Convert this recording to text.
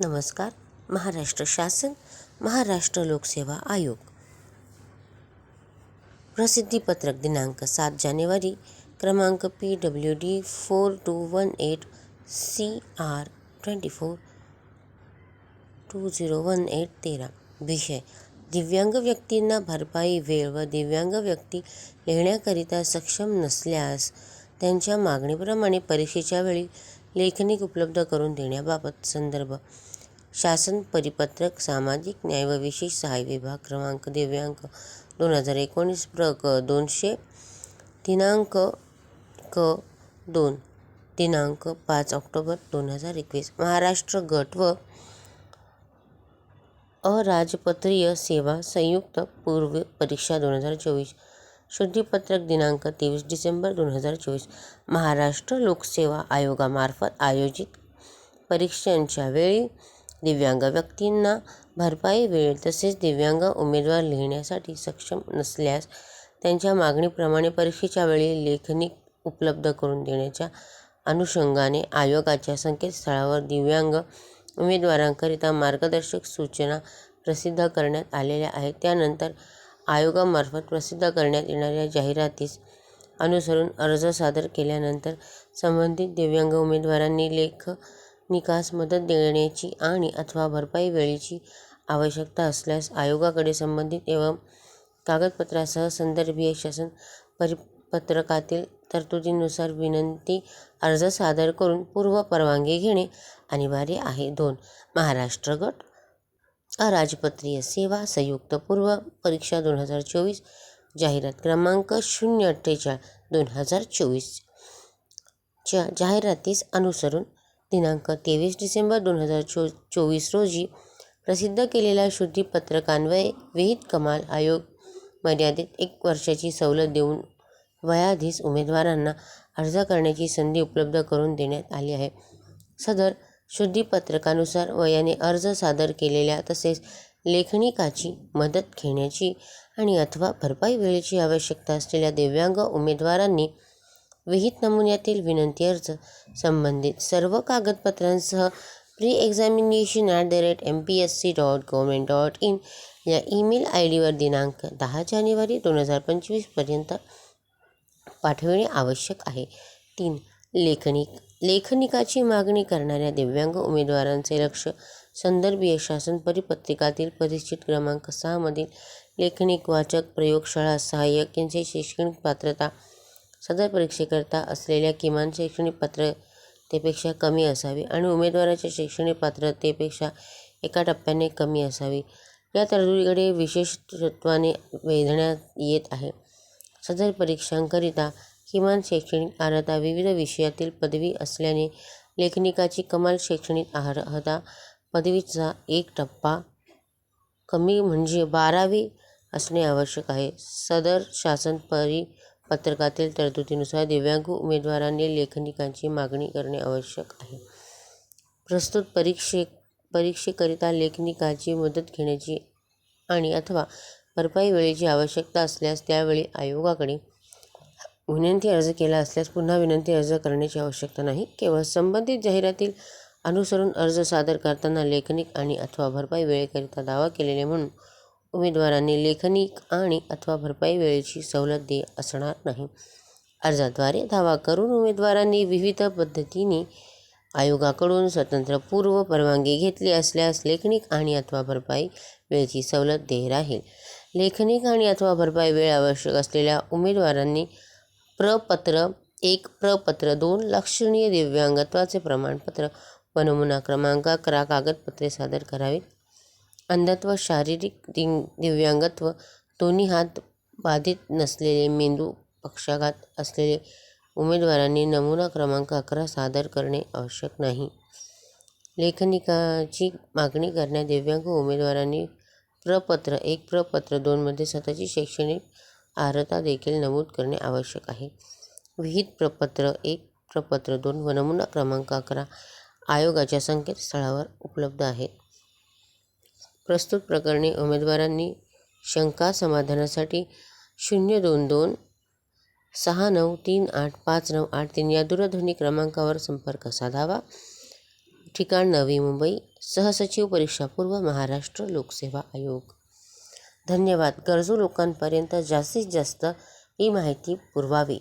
नमस्कार. महाराष्ट्र शासन महाराष्ट्र लोकसेवा आयोग. प्रसिद्धीपत्रक दिनांक सात जानेवारी क्रमांक P W D four two one eight C R twenty four two zero one eight तेरा. विषय दिव्यांग व्यक्तींना भरपाई वेळ व दिव्यांग व्यक्ती लिहिण्याकरिता सक्षम नसल्यास त्यांच्या मागणीप्रमाणे परीक्षेच्या वेळी लेखनिक उपलब्ध करून देण्याबाबत संदर्भ. शासन परिपत्रक सामाजिक न्याय व विशेष सहाय्य विभाग क्रमांक दिव्यांक दोन हजार एकोणीस प्र क दोनशे दिनांक क दोन दिनांक पाच ऑक्टोबर दोन हजार एकवीस. महाराष्ट्र गट व अराजपत्रीय सेवा संयुक्त पूर्व परीक्षा दोन हजार चोवीस. शुद्धीपत्रक दिनांक तेवीस डिसेंबर दोन हजार चोवीस. महाराष्ट्र लोकसेवा आयोगामार्फत आयोजित परीक्षांच्या वेळी दिव्यांग व्यक्तींना भरपाई वेळ तसेच दिव्यांग उमेदवार लिहिण्यासाठी सक्षम नसल्यास त्यांच्या मागणीप्रमाणे परीक्षेच्या वेळी लेखनिक उपलब्ध करून देण्याच्या अनुषंगाने आयोगाच्या संकेतस्थळावर दिव्यांग उमेदवारांकरिता मार्गदर्शक सूचना प्रसिद्ध करण्यात आलेल्या आहेत. त्यानंतर आयोगामार्फत प्रसिद्ध करण्यात येणाऱ्या जाहिरातीस अनुसरून अर्ज सादर केल्यानंतर संबंधित दिव्यांग उमेदवारांनी लेखनिकास मदत देण्याची आणि अथवा भरपाई वेळेची आवश्यकता असल्यास आयोगाकडे संबंधित एवं कागदपत्रासह संदर्भीय शासन परिपत्रकातील तरतुदीनुसार विनंती अर्ज सादर करून पूर्व परवानगी घेणे अनिवार्य आहे. दोन. महाराष्ट्र गट अराजपत्रीय सेवा संयुक्त पूर्व परीक्षा दोन हजार चोवीस जाहिरात क्रमांक शून्य अठ्ठेचाळीस दोन हजार चोवीसच्या जाहिरातीस अनुसरून दिनांक तेवीस डिसेंबर दोन हजार चो चोवीस रोजी प्रसिद्ध केलेल्या शुद्धीपत्रकान्वये विहित कमाल आयोग मर्यादित एक वर्षाची सवलत देऊन वयाधीश उमेदवारांना अर्ज करण्याची संधी उपलब्ध करून देण्यात आली आहे. सदर शुद्धीपत्रकानुसार वयाने अर्ज सादर केलेल्या तसेच लेखनिकाची मदत घेण्याची आणि अथवा भरपाई वेळेची आवश्यकता असलेल्या दिव्यांग उमेदवारांनी विहित नमुन्यातील विनंती अर्ज संबंधित सर्व कागदपत्रांसह pre examination at the rate M P S C dot government dot in या ईमेल आय डीवर दिनांक दहा जानेवारी दोन हजार पंचवीसपर्यंत पाठविणे आवश्यक आहे. तीन लेखनिक लेखनिकाची मागणी करणाऱ्या दिव्यांग उमेदवारांचे लक्ष संदर्भीय शासन परिपत्रकातील परिचित क्रमांक सहामधील लेखनिक वाचक प्रयोगशाळा सहाय्यक यांची शैक्षणिक पात्रता सदर परीक्षेकरता असलेल्या किमान शैक्षणिक पात्रतेपेक्षा कमी असावी आणि उमेदवाराच्या शैक्षणिक पात्रतेपेक्षा एका टप्प्याने कमी असावी. या तरतुदीकडे विशेषत्वाने वेधण्यात येत आहे. सदर परीक्षांकरिता किमान शैक्षणिक अर्हता विविध विषयातील पदवी असल्याने लेखनिकाची कमाल शैक्षणिक अर्हता पदवीचा एक टप्पा कमी म्हणजे बारावी असणे आवश्यक आहे. सदर शासन परिपत्रकातील तरतुदीनुसार दिव्यांग उमेदवारांनी लेखनिकाची मागणी करणे आवश्यक आहे. प्रस्तुत परीक्षे परीक्षेकरिता लेखनिकाची मदत घेण्याची आणि अथवा भरपाई वेळेची आवश्यकता असल्यास त्यावेळी आयोगाकडे विनंती अर्ज केला असल्यास पुन्हा विनंती अर्ज करण्याची आवश्यकता नाही. केवळ संबंधित जाहिरातील अनुसरून अर्ज सादर करताना लेखनिक आणि अथवा भरपाई वेळेकरिता दावा केलेले म्हणून उमेदवारांनी लेखनिक आणि अथवा भरपाई वेळेची सवलत दे असणार नाही. अर्जाद्वारे दावा करून उमेदवारांनी विविध पद्धतीने आयोगाकडून स्वतंत्र पूर्व परवानगी घेतली असल्यास लेखनिक आणि अथवा भरपाई वेळेची सवलत दे राहील. लेखनिक आणि अथवा भरपाई वेळ आवश्यक असलेल्या उमेदवारांनी प्रपत्र एक प्रपत्र दोन लक्षणीय दिव्यांगत्वाचे प्रमाणपत्र व नमुना क्रमांक अकरा कागदपत्रे सादर करावीत. अंधत्व शारीरिक दि दिव्यांगत्व दोन्ही हात बाधित नसलेले मेंदू पक्षाघात असलेले उमेदवारांनी नमुना क्रमांक अकरा सादर करणे आवश्यक नाही. लेखनिकाची मागणी करण्यात दिव्यांग उमेदवारांनी प्रपत्र एक प्रपत्र दोनमध्ये स्वतःची शैक्षणिक अर्हता देखील नमूद करणे आवश्यक आहे. विहित प्रपत्र एक प्रपत्र दोन व नमुना क्रमांक अकरा आयोगाच्या संकेतस्थळावर उपलब्ध आहेत प्रस्तुत प्रकरणी उमेदवारांनी शंका समाधानासाठी शून्य दोन दोन सहा नऊ तीन आठ पाच नऊ आठ तीन या दूरध्वनी क्रमांकावर संपर्क साधावा. ठिकाण नवी मुंबई सहसचिव परीक्षा पूर्व महाराष्ट्र लोकसेवा आयोग. धन्यवाद. गरजू लोकांपर्यंत जास्तीत जास्त ही माहिती पुरवावी.